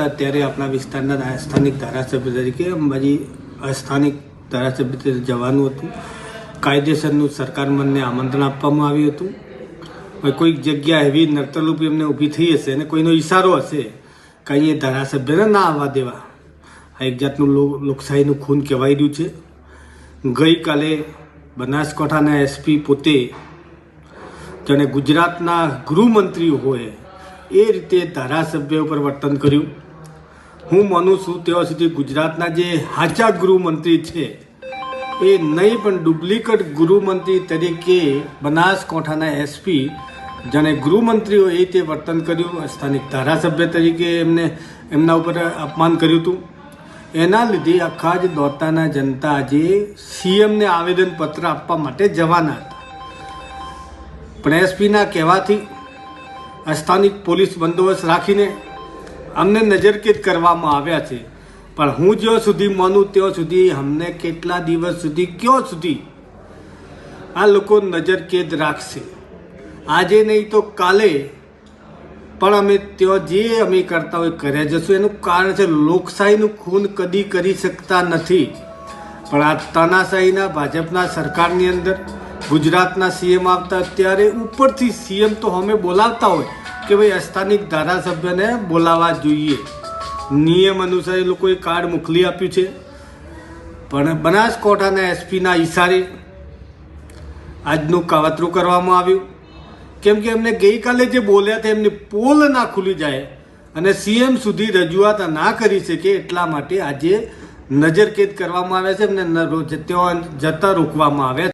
આપતા ત્યારે આપણા વિસ્તારના સ્થાનિક ધારાસભ્ય તરીકે મારી સ્થાનિક ધારાસભ્ય તરીકે જવાનું હતું. કાયદેસરનું સરકાર મને આમંત્રણ આપવામાં આવ્યું હતું. કોઈક જગ્યા એવી નર્તરૂપી એમને ઊભી થઈ હશે અને કોઈનો ઈશારો હશે કે અહીંયા ધારાસભ્યને ના આવવા દેવા. આ એક જાતનું લોકશાહીનું ખૂન કહેવાઈ રહ્યું છે. ગઈકાલે બનાસકાંઠાના એસપી પોતે જાણે ગુજરાતના ગૃહમંત્રી હોય એ રીતે ધારાસભ્ય ઉપર વર્તન કર્યું. હું માનું છું તેવા સુધી ગુજરાતના જે હાચા ગૃહમંત્રી છે, એ નહીં પણ ડુપ્લિકેટ ગૃહમંત્રી તરીકે બનાસકાંઠાના એસપી જાણે ગૃહમંત્રીઓ એ તે વર્તન કર્યું, સ્થાનિક ધારાસભ્ય તરીકે એમને એમના ઉપર અપમાન કર્યું હતું. એના લીધે આખા જ દોતાના જનતા આજે સીએમને આવેદનપત્ર આપવા માટે જવાના હતા. પણ એસપીના કહેવાથી સ્થાનિક પોલીસ બંદોબસ્ત રાખીને અમને નજરકેદ કરવામાં આવ્યા છે. પણ હું જ્યાં સુધી માનું ત્યાં સુધી અમને કેટલા દિવસ સુધી, ક્યાં સુધી આ લોકો નજરકેદ રાખશે? આજે નહીં તો કાલે પણ અમે ત્યાં જે અમે કરતા હોય કર્યા જશું. એનું કારણ છે લોકશાહીનું ખૂન કદી કરી શકતા નથી. પણ આ તાનાશાહીના ભાજપના સરકારની અંદર ગુજરાતના સીએમ આવતા, ત્યારે ઉપરથી સીએમ તો અમે બોલાવતા હોય. કે ભાઈ સ્થાનિક ધારાસભ્યને બોલાવવા જોઈએ. નિયમ અનુસાર એ લોકોએ કાર્ડ મોકલી આપ્યું છે. પણ બનાસકોઠાના એસપીના ઈશારે આજનું કાવતરું કરવામાં આવ્યું. કેમ કે એમને ગઈકાલે જે બોલ્યા હતા, એમની પોલ ના ખુલી જાય અને સીએમ સુધી રજૂઆત ના કરી શકે એટલા માટે આજે નજરકેદ કરવામાં આવે છે એમને જતા રોકવામાં આવ્યા